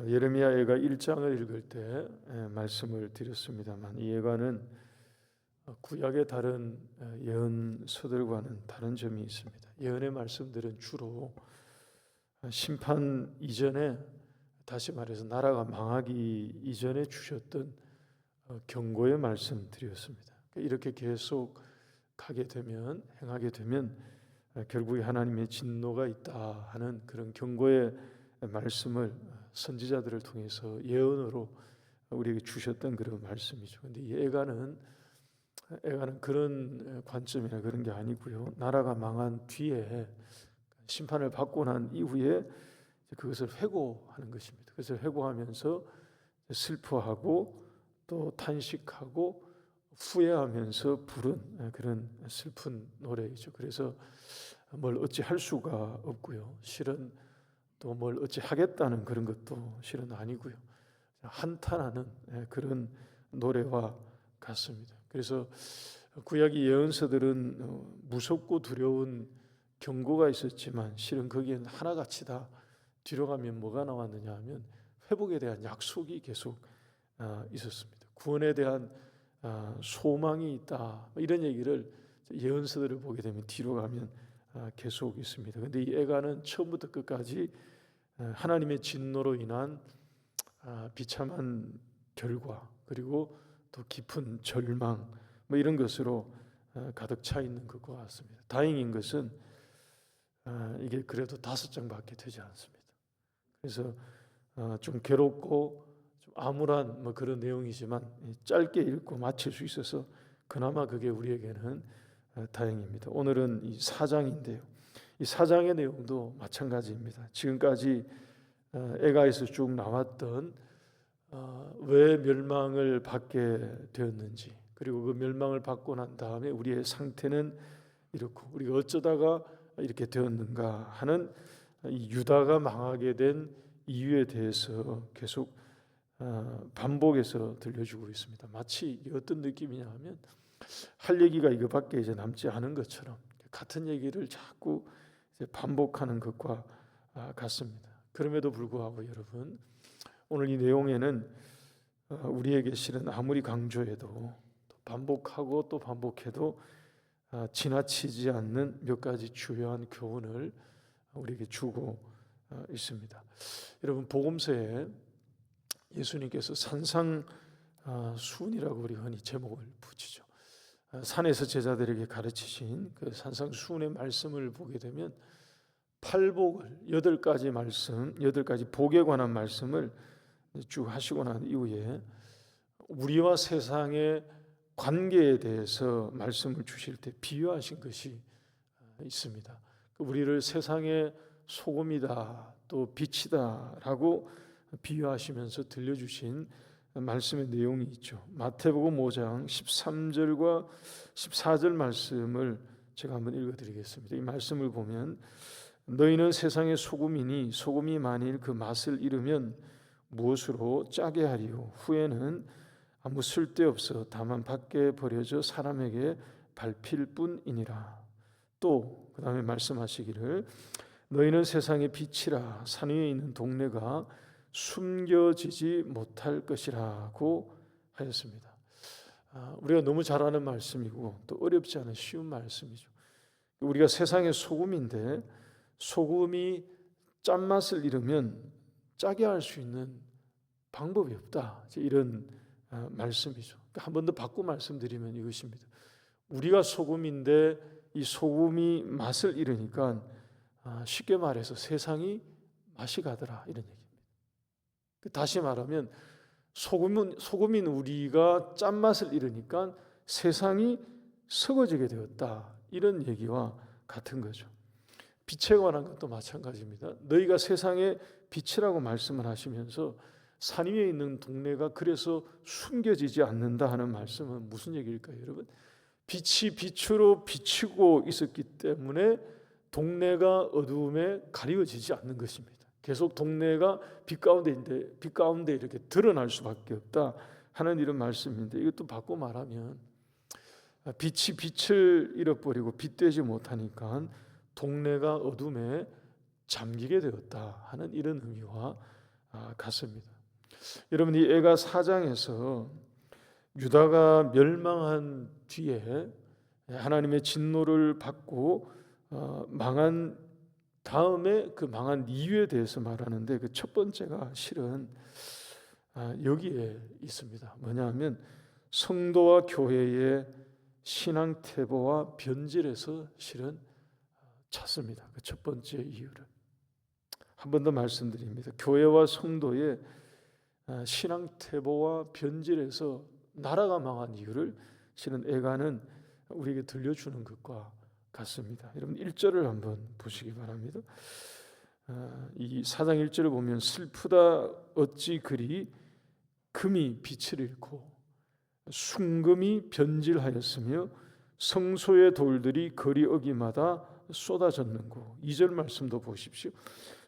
어, 예레미야 예가 1장을 읽을 때 에, 말씀을 드렸습니다만 이 예가는 어, 구약의 다른 어, 예언서들과는 다른 점이 있습니다. 예언의 말씀들은 주로 어, 심판 이전에 다시 말해서 나라가 망하기 이전에 주셨던 어, 경고의 말씀들이었습니다. 그러니까 이렇게 계속 가게 되면 행하게 되면 어, 결국에 하나님의 진노가 있다 하는 그런 경고의 말씀을 선지자들을 통해서 예언으로 우리에게 주셨던 그런 말씀이죠. 근데 이 애가는 애가는 그런 관점이나 그런 게 아니고요. 나라가 망한 뒤에 심판을 받고 난 이후에 그것을 회고하는 것입니다. 그것을 회고하면서 슬퍼하고 또 탄식하고 후회하면서 부른 그런 슬픈 노래이죠. 그래서 뭘 어찌 할 수가 없고요. 실은 또 뭘 어찌 하겠다는 그런 것도 실은 아니고요. 한탄하는 그런 노래와 같습니다. 그래서 구약의 예언서들은 어, 무섭고 두려운 경고가 있었지만 실은 거기에는 하나같이 다 뒤로 가면 뭐가 나왔느냐 하면 회복에 대한 약속이 계속 아, 있었습니다. 구원에 대한 아, 소망이 있다 이런 얘기를 예언서들을 보게 되면 뒤로 가면 아, 계속 있습니다. 근데 이 애가는 처음부터 끝까지 하나님의 진노로 인한 비참한 결과 그리고 또 깊은 절망 뭐 이런 것으로 가득 차 있는 것과 같습니다. 다행인 것은 이게 그래도 다섯 장밖에 되지 않습니다. 그래서 어, 좀 괴롭고 좀 암울한 뭐 그런 내용이지만 짧게 읽고 마칠 수 있어서 그나마 그게 우리에게는 어, 다행입니다. 오늘은 이 사장인데요. 이 사장의 내용도 마찬가지입니다. 지금까지 어, 에가에서 쭉 나왔던 왜 멸망을 받게 되었는지 그리고 그 멸망을 받고 난 다음에 우리의 상태는 이렇고 우리가 어쩌다가 이렇게 되었는가 하는 유다가 망하게 된 이유에 대해서 계속 어, 반복해서 들려주고 있습니다. 마치 어떤 느낌이냐 하면 할 얘기가 이거밖에 이제 남지 않은 것처럼 같은 얘기를 자꾸 반복하는 것과 아, 같습니다. 그럼에도 불구하고 여러분 오늘 이 내용에는 어, 우리에게 실은 아무리 강조해도 반복하고 또 반복해도 아, 지나치지 않는 몇 가지 주요한 교훈을 우리에게 주고 어, 있습니다. 여러분 복음서에 예수님께서 산상 아, 수훈이라고 우리 흔히 제목을 붙이죠. 아, 산에서 제자들에게 가르치신 그 산상 수훈의 말씀을 보게 되면 팔복을 여덟 가지 말씀, 여덟 가지 복에 관한 말씀을 쭉 하시고 난 이후에 우리와 세상의 관계에 대해서 말씀을 주실 때 비유하신 것이 있습니다. 우리를 세상의 소금이다 또 빛이다라고 비유하시면서 들려주신 말씀의 내용이 있죠. 마태복음 5장 13절과 14절 말씀을 제가 한번 읽어 드리겠습니다. 이 말씀을 보면 너희는 세상의 소금이니 소금이 만일 그 맛을 잃으면 무엇으로 짜게 하리요 후에는 아무 쓸데없어 다만 밖에 버려져 사람에게 밟힐 뿐이니라. 또 그다음에 말씀하시기를 너희는 세상의 빛이라 산 위에 있는 동네가 숨겨지지 못할 것이라고 하였습니다. 아, 우리가 너무 잘 아는 말씀이고 또 어렵지 않은 쉬운 말씀이죠. 우리가 세상의 소금인데 소금이 짠맛을 잃으면 짜게 할 수 있는 방법이 없다. 이런 아, 말씀이죠. 그러니까 한번 더 바꿔 말씀드리면 이것입니다. 우리가 소금인데 이 소금이 맛을 잃으니까 아, 쉽게 말해서 세상이 맛이 가더라 이런 얘기입니 다. 그 다시 말하면 소금은 소금인 우리가 짠맛을 잃으니까 세상이 썩어지게 되었다 이런 얘기와 같은 거죠. 빛에 관한 것도 마찬가지입니다. 너희가 세상의 빛이라고 말씀을 하시면서 산 위에 있는 동네가 그래서 숨겨지지 않는다 하는 말씀은 무슨 얘기일까요, 여러분? 빛이 빛으로 비치고 있었기 때문에 동네가 어두움에 가리워지지 않는 것입니다. 계속 동네가 빛 가운데인데 빛 가운데 이렇게 드러날 수밖에 없다 하는 이런 말씀인데 이것도 바꿔 말하면 빛이 빛을 잃어버리고 빛되지 못하니까 동네가 어둠에 잠기게 되었다 하는 이런 의미와 아, 같습니다. 여러분 이 애가 사장에서 유다가 멸망한 뒤에 하나님의 진노를 받고 어, 망한 다음에 그 망한 이유에 대해서 말하는데 그 첫 번째가 실은 아, 여기에 있습니다. 뭐냐하면 성도와 교회의 신앙 태보와 변질에서 실은 찾습니다. 그 첫 번째 이유를 한 번 더 말씀드립니다. 교회와 성도의 아, 신앙 태보와 변질에서 나라가 망한 이유를 실은 애가는 우리에게 들려주는 것과 같습니다. 여러분 1절을 한번 보시기 바랍니다. 아, 이 사장 1절을 보면 슬프다 어찌 그리 금이 빛을 잃고 순금이 변질하였으며 성소의 돌들이 거리 어기마다 쏟아졌는고 2절 말씀도 보십시오.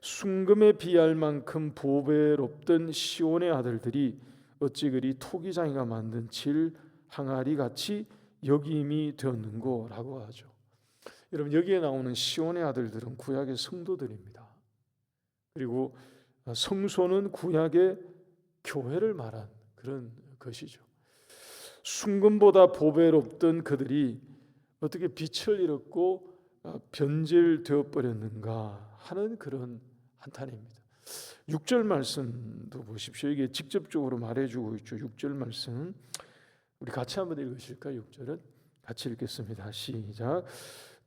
순금에 비할 만큼 보배롭던 시온의 아들들이 어찌 그리 토기장이가 만든 질 항아리 같이 여김이 되었는고라고 하죠. 여러분 여기에 나오는 시온의 아들들은 구약의 성도들입니다. 그리고 성소는 구약의 교회를 말한 그런 것이죠. 순금보다 보배롭던 그들이 어떻게 빛을 잃었고 변질되어 버렸는가 하는 그런 한탄입니다. 6절 말씀도 보십시오. 이게 직접적으로 말해주고 있죠. 6절 말씀 우리 같이 한번 읽으실까요? 6절은 같이 읽겠습니다. 시작.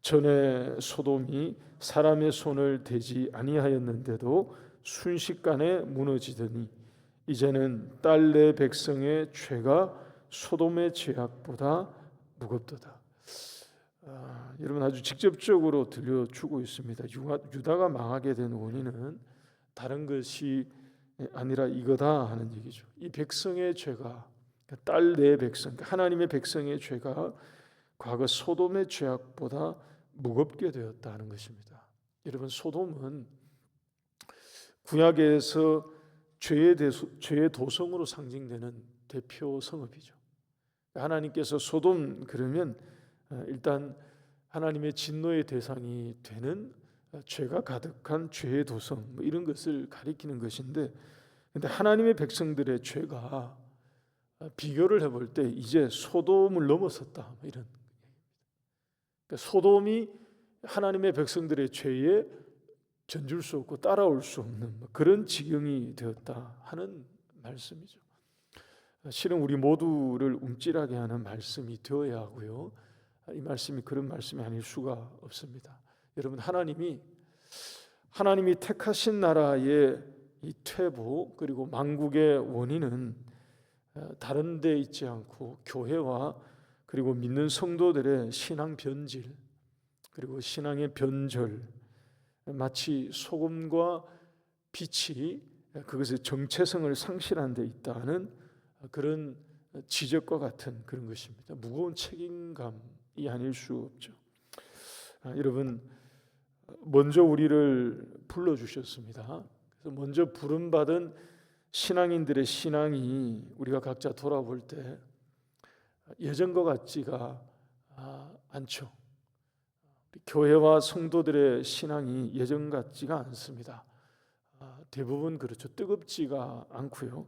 전에 소돔이 사람의 손을 대지 아니하였는데도 순식간에 무너지더니 이제는 딸내 백성의 죄가 소돔의 죄악보다 무겁도다. 아, 여러분 아주 직접적으로 들려주고 있습니다. 유다가 망하게 된 원인은 다른 것이 아니라 이거다 하는 얘기죠. 이 백성의 죄가 그러니까 딸내 백성, 그러니까 하나님의 백성의 죄가 과거 소돔의 죄악보다 무겁게 되었다 하는 것입니다. 여러분 소돔은 구약에서 죄의, 대수, 죄의 도성으로 상징되는 대표 성읍이죠. 하나님께서 소돔 그러면 어, 일단 하나님의 진노의 대상이 되는 어, 죄가 가득한 죄의 도성 뭐 이런 것을 가리키는 것인데 근데 하나님의 백성들의 죄가 어, 비교를 해볼 때 이제 소돔을 넘어섰다 뭐 이런 그러니까 소돔이 하나님의 백성들의 죄에 견줄 수 없고 따라올 수 없는 뭐 그런 지경이 되었다 하는 말씀이죠. 실은 우리 모두를 움찔하게 하는 말씀이 되어야 하고요. 이 말씀이 그런 말씀이 아닐 수가 없습니다. 여러분 하나님이 하나님이 택하신 나라의 이 퇴보 그리고 망국의 원인은 어, 다른 데 있지 않고 교회와 그리고 믿는 성도들의 신앙 변질 그리고 신앙의 변절 마치 소금과 빛이 그것의 정체성을 상실한 데 있다는 그런 지적과 같은 그런 것입니다. 무거운 책임감이 아닐 수 없죠. 아, 여러분 먼저 우리를 불러 주셨습니다. 그래서 먼저 부름 받은 신앙인들의 신앙이 우리가 각자 돌아볼 때 예전과 같지가 아, 않죠. 교회와 성도들의 신앙이 예전 같지가 않습니다. 아, 대부분 그렇죠. 뜨겁지가 않고요.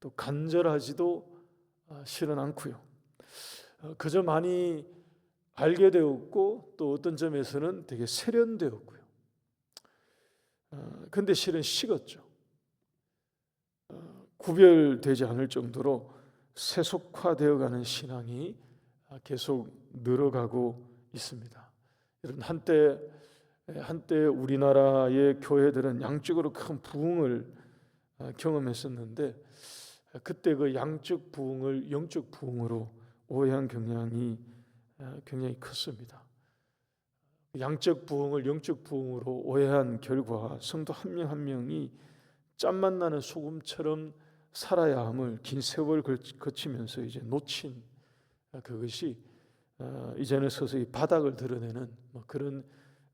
또 간절하지도 아, 실은 않고요. 어, 그저 많이 알게 되었고 또 어떤 점에서는 되게 세련되었고요. 어, 근데 실은 식었죠. 어, 구별되지 않을 정도로 세속화되어가는 신앙이 계속 늘어가고 있습니다. 여러분 한때 한때 우리나라의 교회들은 양적으로 큰 부흥을 경험했었는데 그때 그 양적 부흥을 영적 부흥으로 오해한 경향이 굉장히 컸습니다. 양적 부흥을 영적 부흥으로 오해한 결과 성도 한 명 한 명이 짬만 나는 소금처럼 살아야 함을 긴 세월 거치면서 이제 놓친 그것이 어, 이제는 서서히 바닥을 드러내는 뭐 그런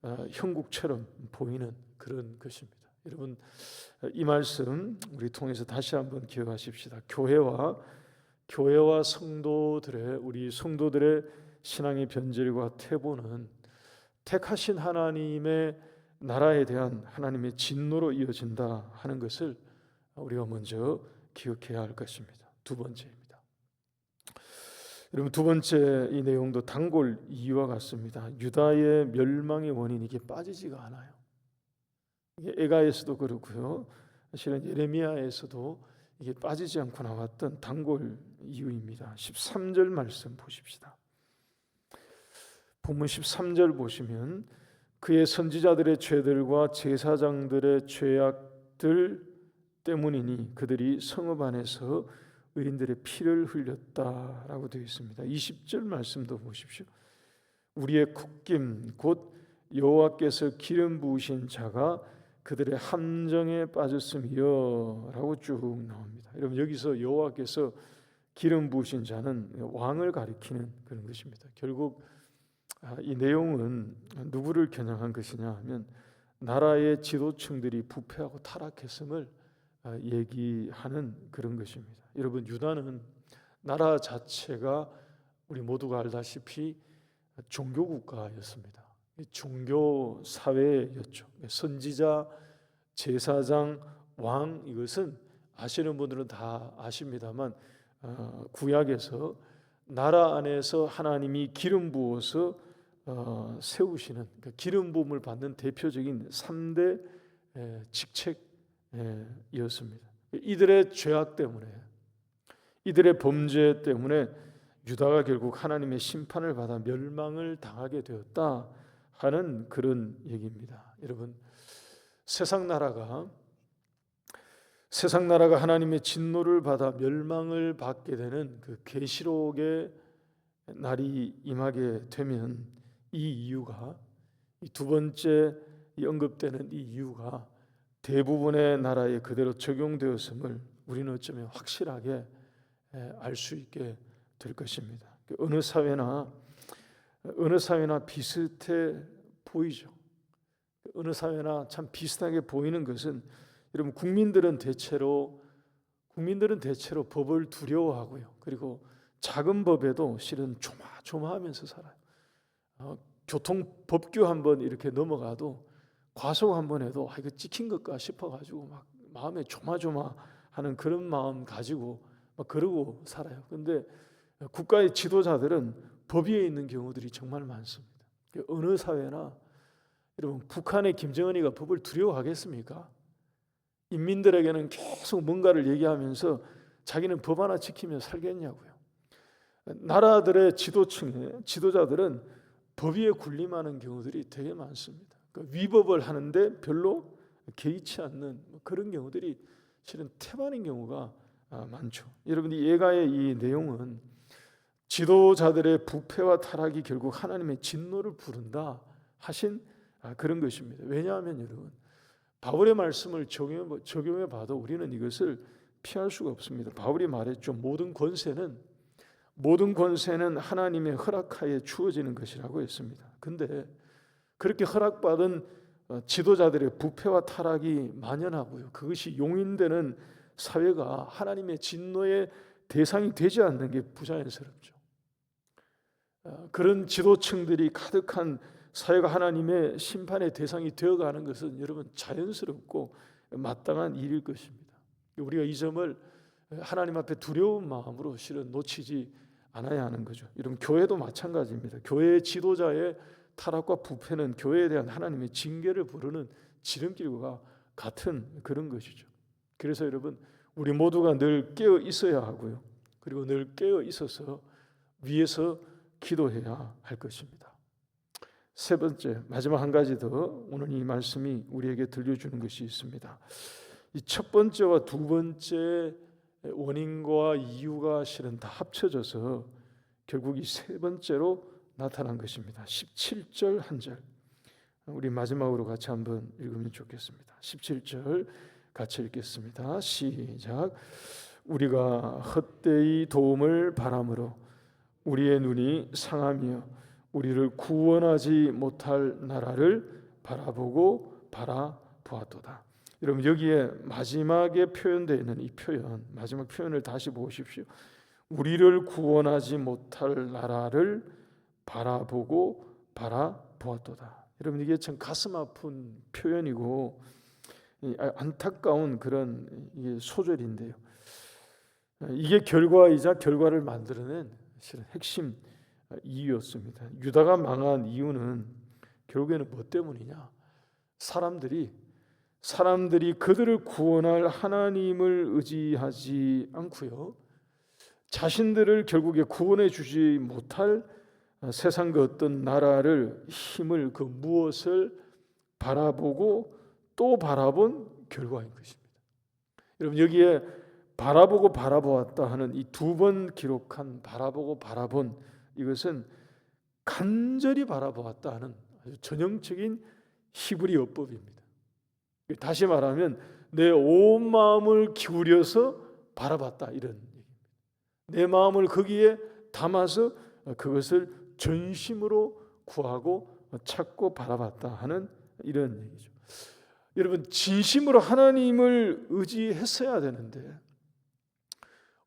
어, 형국처럼 보이는 그런 것입니다. 여러분 이 말씀 우리 통해서 다시 한번 기억하십시다. 교회와 교회와 성도들의 우리 성도들의 신앙의 변질과 퇴보는 택하신 하나님의 나라에 대한 하나님의 진노로 이어진다 하는 것을 우리가 먼저 기억해야 할 것입니다. 두 번째입니다. 여러분 두 번째 이 내용도 단골 이와 같습니다. 유다의 멸망의 원인 이게 빠지지가 않아요. 에가에서도 그렇고요. 사실은 예레미야에서도 이게 빠지지 않고 나왔던 단골 이유입니다. 13절 말씀 보십시다. 본문 13절 보시면 그의 선지자들의 죄들과 제사장들의 죄악들 때문이니 그들이 성읍 안에서 의인들의 피를 흘렸다라고 되어 있습니다. 20절 말씀도 보십시오. 우리의 국김 곧 여호와께서 기름 부으신 자가 그들의 함정에 빠졌음이여라고 쭉 나옵니다. 여러분 여기서 여호와께서 기름 부으신 자는 왕을 가리키는 그런 것입니다. 결국 아, 이 내용은 누구를 겨냥한 것이냐 하면 나라의 지도층들이 부패하고 타락했음을 아, 얘기하는 그런 것입니다. 여러분 유다는 나라 자체가 우리 모두가 알다시피 종교 국가였습니다. 종교 사회였죠. 선지자, 제사장, 왕 이것은 아시는 분들은 다 아십니다만 어, 구약에서 나라 안에서 하나님이 기름 부어서 어, 세우시는 그러니까 기름 부음을 받는 대표적인 3대 직책 이었습니다. 이들의 죄악 때문에 이들의 범죄 때문에 유다가 결국 하나님의 심판을 받아 멸망을 당하게 되었다 하는 그런 얘기입니다. 여러분 세상 나라가 세상 나라가 하나님의 진노를 받아 멸망을 받게 되는 그 계시록의 날이 임하게 되면 이 이유가 두 번째 언급되는 이 이유가 대부분의 나라에 그대로 적용되었음을 우리는 어쩌면 확실하게 알 수 있게 될 것입니다. 그 어느 사회나 어느 사회나 비슷해 보이죠. 어느 사회나 참 비슷하게 보이는 것은 여러분 국민들은 대체로 국민들은 대체로 법을 두려워하고요. 그리고 작은 법에도 실은 조마조마하면서 살아요. 어, 교통 법규 한번 이렇게 넘어가도 과속 한 번 해도 아 이거 찍힌 것까 싶어 가지고 막 마음에 조마조마하는 그런 마음 가지고 막 그러고 살아요. 근데 국가의 지도자들은 법 위에 있는 경우들이 정말 많습니다. 어느 사회나 여러분 북한의 김정은이가 법을 두려워하겠습니까? 인민들에게는 계속 뭔가를 얘기하면서 자기는 법 하나 지키며 살겠냐고요. 나라들의 지도층의 지도자들은 법 위에 군림하는 경우들이 되게 많습니다. 그러니까 위법을 하는데 별로 개의치 않는 뭐 그런 경우들이 실은 태반인 경우가 아, 많죠. 여러분 이 예가의 이 내용은 지도자들의 부패와 타락이 결국 하나님의 진노를 부른다 하신 아, 그런 것입니다. 왜냐하면 여러분 바울의 말씀을 적용해 봐도 우리는 이것을 피할 수가 없습니다. 바울이 말했죠. 모든 권세는 모든 권세는 하나님의 허락하에 주어지는 것이라고 했습니다. 근데 그렇게 허락받은 어, 지도자들의 부패와 타락이 만연하고요. 그것이 용인되는 사회가 하나님의 진노의 대상이 되지 않는 게 부자연스럽죠. 어, 그런 지도층들이 가득한 사회가 하나님의 심판의 대상이 되어가는 것은 여러분 자연스럽고 마땅한 일일 것입니다. 우리가 이 점을 하나님 앞에 두려운 마음으로 실은 놓치지 않아야 하는 거죠. 여러분 교회도 마찬가지입니다. 교회의 지도자의 타락과 부패는 교회에 대한 하나님의 징계를 부르는 지름길과 같은 그런 것이죠. 그래서 여러분 우리 모두가 늘 깨어 있어야 하고요. 그리고 늘 깨어 있어서 위에서 기도해야 할 것입니다. 세 번째 마지막 한 가지 더 오늘 이 말씀이 우리에게 들려주는 것이 있습니다. 이 첫 번째와 두 번째 원인과 이유가 실은 다 합쳐져서 결국 이 세 번째로 나타난 것입니다. 17절 한 절. 우리 마지막으로 같이 한번 읽으면 좋겠습니다. 17절 같이 읽겠습니다. 시작. 우리가 헛되이 도움을 바람으로 우리의 눈이 상하며 우리를 구원하지 못할 나라를 바라보고 바라보았도다. 여러분 여기에 마지막에 표현되어 있는 이 표현 마지막 표현을 다시 보십시오. 우리를 구원하지 못할 나라를 바라보고 바라보았도다. 여러분 이게 참 가슴 아픈 표현이고 이 안타까운 그런 소절인데요. 이게 결과이자 결과를 만들어낸 실은 핵심 이유였습니다. 유다가 망한 이유는 결국에는 뭐 때문이냐? 사람들이 사람들이 그들을 구원할 하나님을 의지하지 않고요. 자신들을 결국에 구원해 주지 못할 세상 그 어떤 나라를 힘을 그 무엇을 바라보고 또 바라본 결과인 것입니다. 여러분 여기에 바라보고 바라보았다 하는 이 두 번 기록한 바라보고 바라본 이것은 간절히 바라보았다 하는 전형적인 히브리 어법입니다. 다시 말하면 내 온 마음을 기울여서 바라봤다 이런 얘기입니다. 내 마음을 거기에 담아서 그것을 전심으로 구하고 찾고 바라봤다 하는 이런 얘기죠. 여러분 진심으로 하나님을 의지했어야 되는데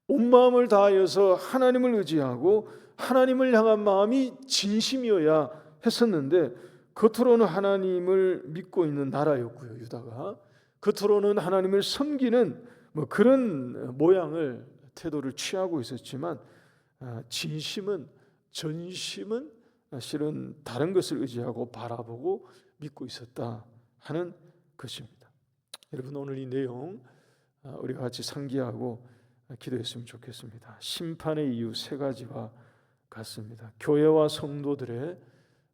온 마음을 다하여서 하나님을 의지하고 하나님을 향한 마음이 진심이어야 했었는데 겉으로는 하나님을 믿고 있는 나라였고요 유다가 겉으로는 하나님을 섬기는 뭐 그런 모양을 태도를 취하고 있었지만 아, 진심은 전심은 실은 다른 것을 의지하고 바라보고 믿고 있었다 하는 것입니다. 여러분 오늘 이 내용 아, 우리가 같이 상기하고 기도했으면 좋겠습니다. 심판의 이유 세 가지와 같습니다. 교회와 성도들의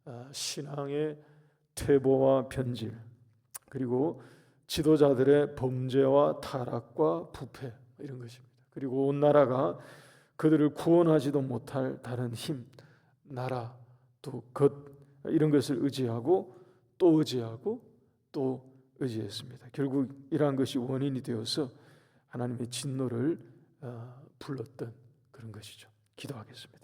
아, 신앙의 퇴보와 변질 그리고 지도자들의 범죄와 타락과 부패 이런 것입니다. 그리고 온 나라가 그들을 구원하지도 못할 다른 힘, 나라, 또 것 이런 것을 의지하고 또 의지하고 또 의지했습니다. 결국 이러한 것이 원인이 되어서 하나님의 진노를 어, 불렀던 그런 것이죠. 기도하겠습니다.